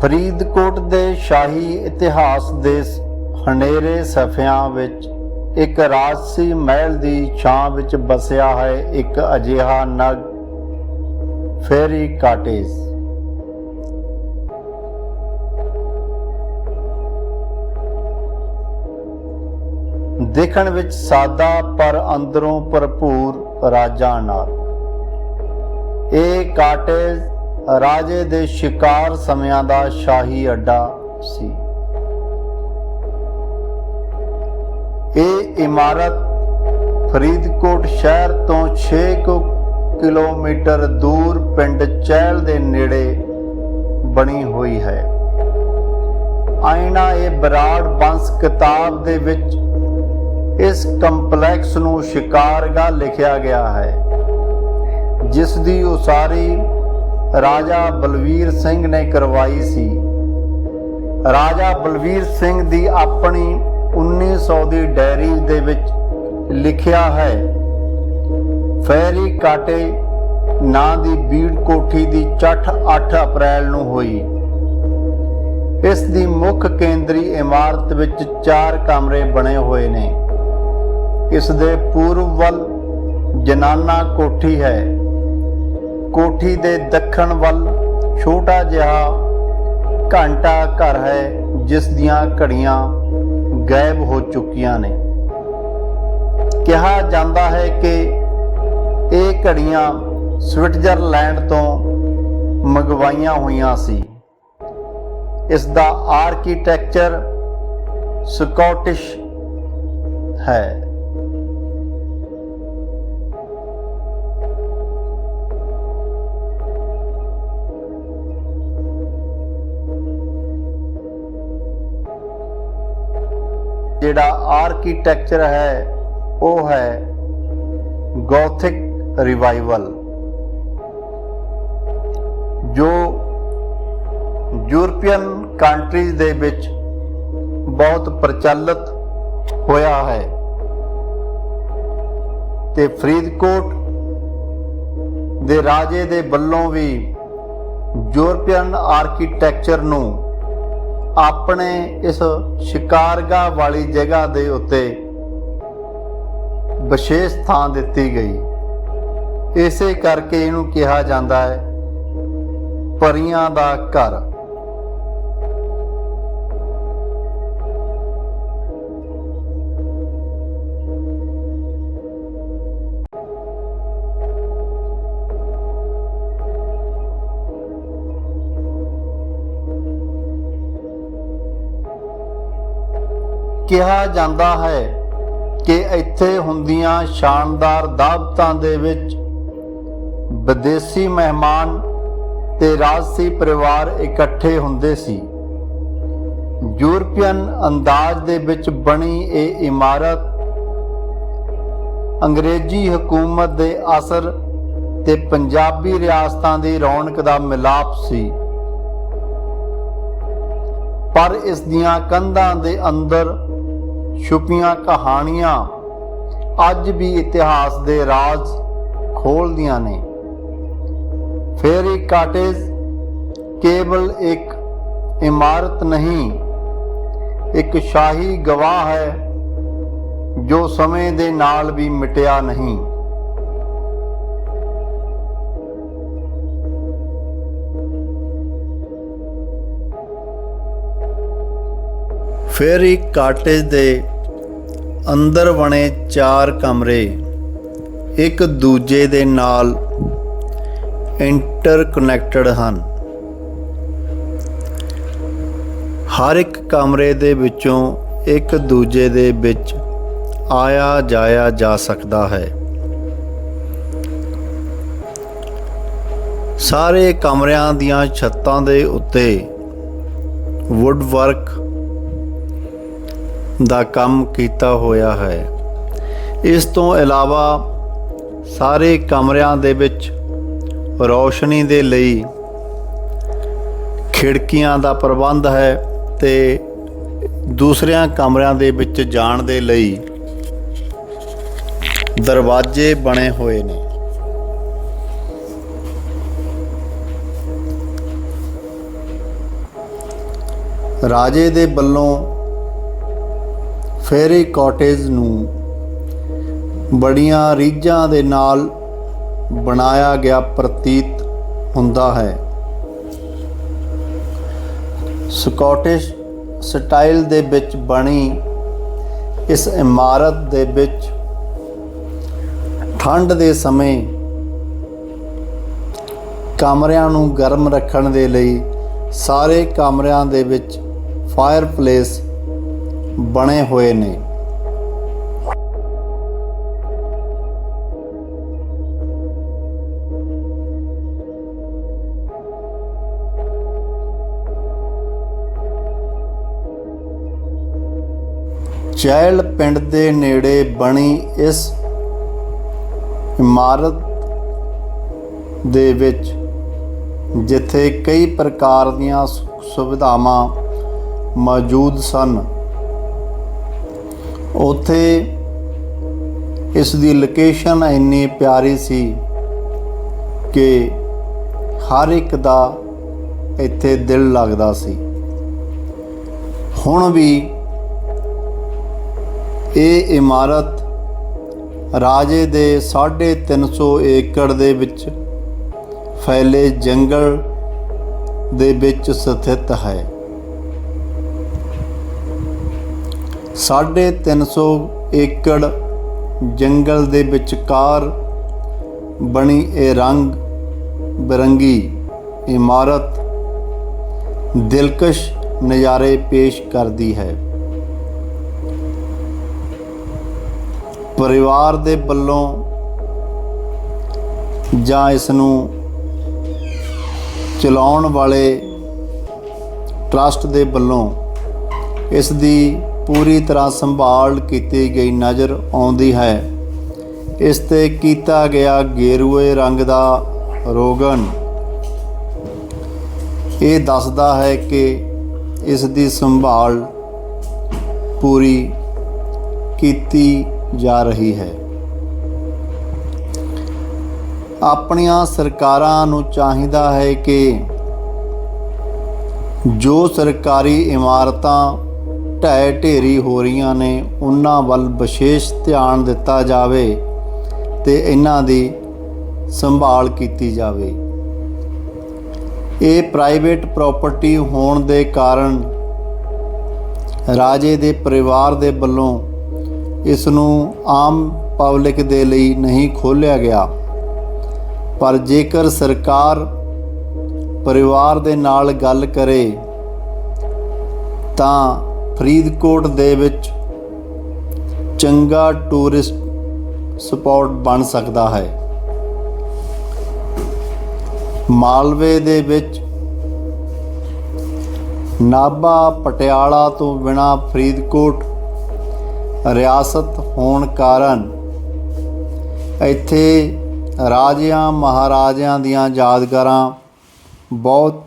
ਫਰੀਦਕੋਟ ਦੇ ਸ਼ਾਹੀ ਇਤਿਹਾਸ ਦੇ ਹਨੇਰੇ ਸਫ਼ਿਆਂ ਵਿੱਚ ਇੱਕ ਰਾਜਸੀ ਮਹਿਲ ਦੀ ਛਾਂ ਵਿੱਚ ਬਸਿਆ ਹੈ ਇੱਕ ਅਜਿਹਾ ਨਗ, ਫੇਰੀ ਕਾਟੇਜ। ਦੇਖਣ ਵਿੱਚ ਸਾਦਾ ਪਰ ਅੰਦਰੋਂ ਭਰਪੂਰ ਰਾਜਾਂ ਨਾਲ। ਇਹ ਕਾਟੇਜ ਰਾਜੇ ਦੇ ਸ਼ਿਕਾਰ ਸਮਿਆਂ ਦਾ ਸ਼ਾਹੀ ਅੱਡਾ ਸੀ। ਇਹ ਇਮਾਰਤ ਫਰੀਦਕੋਟ ਸ਼ਹਿਰ ਤੋਂ 6 ਕਿਲੋਮੀਟਰ ਦੂਰ ਪਿੰਡ ਚਹਿਲ ਦੇ ਨੇੜੇ ਬਣੀ ਹੋਈ ਹੈ। ਆਇਨਾ ਇਹ ਬਰਾੜ ਬੰਸ ਕਿਤਾਬ ਦੇ ਵਿੱਚ ਇਸ ਕੰਪਲੈਕਸ ਨੂੰ ਸ਼ਿਕਾਰਗਾ ਲਿਖਿਆ ਗਿਆ ਹੈ, ਜਿਸ ਦੀ ਉਸਾਰੀ ਰਾਜਾ ਬਲਵੀਰ ਸਿੰਘ ਨੇ ਕਰਵਾਈ ਸੀ। ਰਾਜਾ ਬਲਵੀਰ ਸਿੰਘ ਦੀ ਆਪਣੀ 1900 ਦੀ ਡਾਇਰੀ ਦੇ ਵਿੱਚ ਲਿਖਿਆ ਹੈ, ਫੈਰੀ ਕਾਟੇ ਨਾਂ ਦੀ ਬੀੜ ਕੋਠੀ ਦੀ ਚੱਠ 8 ਅਪ੍ਰੈਲ ਨੂੰ ਹੋਈ। ਇਸ ਦੀ ਮੁੱਖ ਕੇਂਦਰੀ ਇਮਾਰਤ ਵਿੱਚ ਚਾਰ ਕਮਰੇ ਬਣੇ ਹੋਏ ਨੇ। ਇਸ ਦੇ ਪੂਰਬ ਵੱਲ ਜਨਾਨਾ ਕੋਠੀ ਹੈ। ਕੋਠੀ ਦੇ ਦੱਖਣ ਵੱਲ ਛੋਟਾ ਜਿਹਾ ਘੰਟਾ ਘਰ ਹੈ, ਜਿਸ ਦੀਆਂ ਘੜੀਆਂ ਗਾਇਬ ਹੋ ਚੁੱਕੀਆਂ ਨੇ। ਕਿਹਾ ਜਾਂਦਾ ਹੈ ਕਿ ਇਹ ਘੜੀਆਂ ਸਵਿਟਜ਼ਰਲੈਂਡ ਤੋਂ ਮੰਗਵਾਈਆਂ ਹੋਈਆਂ ਸੀ। ਇਸ ਦਾ ਆਰਕੀਟੈਕਚਰ ਸਕਾਟਿਸ਼ ਹੈ। ਜਿਹੜਾ ਆਰਕੀਟੈਕਚਰ ਹੈ, ਉਹ ਹੈ ਗੋਥਿਕ ਰਿਵਾਈਵਲ ਜੋ ਯੂਰਪੀਅਨ ਕੰਟਰੀਜ਼ ਦੇ ਵਿੱਚ ਬਹੁਤ ਪ੍ਰਚਲਿਤ ਹੋਇਆ ਹੈ। ਤੇ ਫਰੀਦਕੋਟ ਦੇ ਰਾਜੇ ਦੇ ਵੱਲੋਂ ਵੀ ਯੂਰਪੀਅਨ ਆਰਕੀਟੈਕਚਰ ਨੂੰ ਆਪਣੇ ਇਸ ਸ਼ਿਕਾਰਗਾ ਵਾਲੀ ਜਗ੍ਹਾ ਦੇ ਉੱਤੇ ਵਿਸ਼ੇਸ਼ ਥਾਂ ਦਿੱਤੀ ਗਈ। ਇਸੇ ਕਰਕੇ ਇਹਨੂੰ ਕਿਹਾ ਜਾਂਦਾ ਹੈ, ਪਰੀਆਂ ਦਾ ਘਰ। ਕਿਹਾ ਜਾਂਦਾ ਹੈ ਕਿ ਇੱਥੇ ਹੁੰਦੀਆਂ ਸ਼ਾਨਦਾਰ ਦਾਵਤਾਂ ਦੇ ਵਿੱਚ ਵਿਦੇਸੀ ਮਹਿਮਾਨ ਤੇ ਰਾਜਸੀ ਪਰਿਵਾਰ ਇਕੱਠੇ ਹੁੰਦੇ ਸੀ। ਯੂਰਪੀਅਨ ਅੰਦਾਜ਼ ਦੇ ਵਿੱਚ ਬਣੀ ਇਹ ਇਮਾਰਤ ਅੰਗਰੇਜ਼ੀ ਹਕੂਮਤ ਦੇ ਅਸਰ ਤੇ ਪੰਜਾਬੀ ਰਿਆਸਤਾਂ ਦੀ ਰੌਣਕ ਦਾ ਮਿਲਾਪ ਸੀ। ਪਰ ਇਸ ਦੀਆਂ ਕੰਧਾਂ ਦੇ ਅੰਦਰ ਛੁਪੀਆਂ ਕਹਾਣੀਆਂ ਅੱਜ ਵੀ ਇਤਿਹਾਸ ਦੇ ਰਾਜ਼ ਖੋਲਦੀਆਂ ਨੇ। ਫੇਰੀ ਕਾਟੇਜ ਕੇਵਲ ਇੱਕ ਇਮਾਰਤ ਨਹੀਂ, ਇੱਕ ਸ਼ਾਹੀ ਗਵਾਹ ਹੈ ਜੋ ਸਮੇਂ ਦੇ ਨਾਲ ਵੀ ਮਿਟਿਆ ਨਹੀਂ। ਫੇਰੀ ਕਾਟੇਜ ਦੇ ਅੰਦਰ ਬਣੇ ਚਾਰ ਕਮਰੇ, ਇੱਕ ਦੂਜੇ ਦੇ ਨਾਲ ਇੰਟਰਕਨੈਕਟਡ ਹਨ। ਹਰ ਇੱਕ ਕਮਰੇ ਦੇ ਵਿੱਚੋਂ ਇੱਕ ਦੂਜੇ ਦੇ ਵਿੱਚ ਆਇਆ ਜਾਇਆ ਜਾ ਸਕਦਾ ਹੈ। ਸਾਰੇ ਕਮਰਿਆਂ ਦੀਆਂ ਛੱਤਾਂ ਦੇ ਉੱਤੇ ਵੁੱਡ ਵਰਕ ਦਾ ਕੰਮ ਕੀਤਾ ਹੋਇਆ ਹੈ। ਇਸ ਤੋਂ ਇਲਾਵਾ ਸਾਰੇ ਕਮਰਿਆਂ ਦੇ ਵਿੱਚ ਰੌਸ਼ਨੀ ਦੇ ਲਈ ਖਿੜਕੀਆਂ ਦਾ ਪ੍ਰਬੰਧ ਹੈ ਤੇ ਦੂਸਰਿਆਂ ਕਮਰਿਆਂ ਦੇ ਵਿੱਚ ਜਾਣ ਦੇ ਲਈ ਦਰਵਾਜ਼ੇ ਬਣੇ ਹੋਏ ਨੇ। ਰਾਜੇ ਦੇ ਵੱਲੋਂ ਫੇਰੀ ਕਾਟੇਜ ਨੂੰ ਬੜੀਆਂ ਰੀਝਾਂ ਦੇ ਨਾਲ ਬਣਾਇਆ ਗਿਆ ਪ੍ਰਤੀਤ ਹੁੰਦਾ ਹੈ। ਸਕਾਟਿਸ਼ ਸਟਾਈਲ ਦੇ ਵਿੱਚ ਬਣੀ ਇਸ ਇਮਾਰਤ ਦੇ ਵਿੱਚ ਠੰਡ ਦੇ ਸਮੇਂ ਕਮਰਿਆਂ ਨੂੰ ਗਰਮ ਰੱਖਣ ਦੇ ਲਈ ਸਾਰੇ ਕਮਰਿਆਂ ਦੇ ਵਿੱਚ ਫਾਇਰਪਲੇਸ ਬਣੇ ਹੋਏ ਨੇ। ਚੈਲ ਪਿੰਡ ਦੇ ਨੇੜੇ ਬਣੀ ਇਸ ਇਮਾਰਤ ਦੇ ਵਿੱਚ, ਜਿੱਥੇ ਕਈ ਪ੍ਰਕਾਰ ਦੀਆਂ ਸੁ- ਸੁਵਿਧਾਵਾਂ ਮੌਜੂਦ ਸਨ। ਉੱਥੇ ਇਸ ਦੀ ਲੋਕੇਸ਼ਨ ਇੰਨੀ ਪਿਆਰੀ ਸੀ ਕਿ ਹਰ ਇੱਕ ਦਾ ਇੱਥੇ ਦਿਲ ਲੱਗਦਾ ਸੀ। ਹੁਣ ਵੀ ਇਹ ਇਮਾਰਤ ਰਾਜੇ ਦੇ 350 ਏਕੜ ਦੇ ਵਿੱਚ ਫੈਲੇ ਜੰਗਲ ਦੇ ਵਿੱਚ ਸਥਿਤ ਹੈ। 350 ਏਕੜ ਜੰਗਲ ਦੇ ਵਿਚਕਾਰ ਬਣੀ ਇਹ ਰੰਗ ਬਰੰਗੀ ਇਮਾਰਤ ਦਿਲਕਸ਼ ਨਜ਼ਾਰੇ ਪੇਸ਼ ਕਰਦੀ ਹੈ। ਪਰਿਵਾਰ ਦੇ ਵੱਲੋਂ ਜਾਂ ਇਸ ਨੂੰ ਚਲਾਉਣ ਵਾਲੇ ਟਰਸਟ ਦੇ ਵੱਲੋਂ ਇਸ ਦੀ ਪੂਰੀ ਤਰ੍ਹਾਂ ਸੰਭਾਲ ਕੀਤੀ ਗਈ ਨਜ਼ਰ ਆਉਂਦੀ ਹੈ। ਇਸ ਤੇ ਕੀਤਾ ਗਿਆ ਗੇਰੂਏ ਰੰਗ ਦਾ ਰੋਗਨ। ਇਹ ਦੱਸਦਾ ਹੈ ਕਿ ਇਸ ਦੀ ਸੰਭਾਲ ਪੂਰੀ ਕੀਤੀ ਜਾ ਰਹੀ ਹੈ। ਆਪਣੀਆਂ ਸਰਕਾਰਾਂ ਨੂੰ ਚਾਹੀਦਾ ਹੈ ਕਿ ਜੋ ਸਰਕਾਰੀ ਇਮਾਰਤਾਂ ਢਹਿ ਢੇਰੀ ਹੋ ਰਹੀਆਂ ਨੇ, ਉਹਨਾਂ ਵੱਲ ਵਿਸ਼ੇਸ਼ ਧਿਆਨ ਦਿੱਤਾ ਜਾਵੇ ਤੇ ਇਹਨਾਂ ਦੀ ਸੰਭਾਲ ਕੀਤੀ ਜਾਵੇ। ਇਹ ਪ੍ਰਾਈਵੇਟ ਪ੍ਰਾਪਰਟੀ ਹੋਣ ਦੇ ਕਾਰਨ ਰਾਜੇ ਦੇ ਪਰਿਵਾਰ ਦੇ ਵੱਲੋਂ ਇਸ ਨੂੰ ਆਮ ਪਬਲਿਕ ਦੇ ਲਈ ਨਹੀਂ ਖੋਲ੍ਹਿਆ ਗਿਆ। ਪਰ ਜੇਕਰ ਸਰਕਾਰ ਪਰਿਵਾਰ ਦੇ ਨਾਲ ਗੱਲ ਕਰੇ ਤਾਂ ਫਰੀਦਕੋਟ ਦੇ ਵਿੱਚ ਚੰਗਾ ਟੂਰਿਸਟ ਸਪੌਟ ਬਣ ਸਕਦਾ ਹੈ। ਮਾਲਵੇ ਦੇ ਵਿੱਚ ਨਾਭਾ ਪਟਿਆਲਾ ਤੋਂ ਬਿਨਾ ਫਰੀਦਕੋਟ ਰਿਆਸਤ ਹੋਣ ਕਾਰਨ ਇੱਥੇ ਰਾਜਿਆਂ ਮਹਾਰਾਜਿਆਂ ਦੀਆਂ ਯਾਦਗਾਰਾਂ ਬਹੁਤ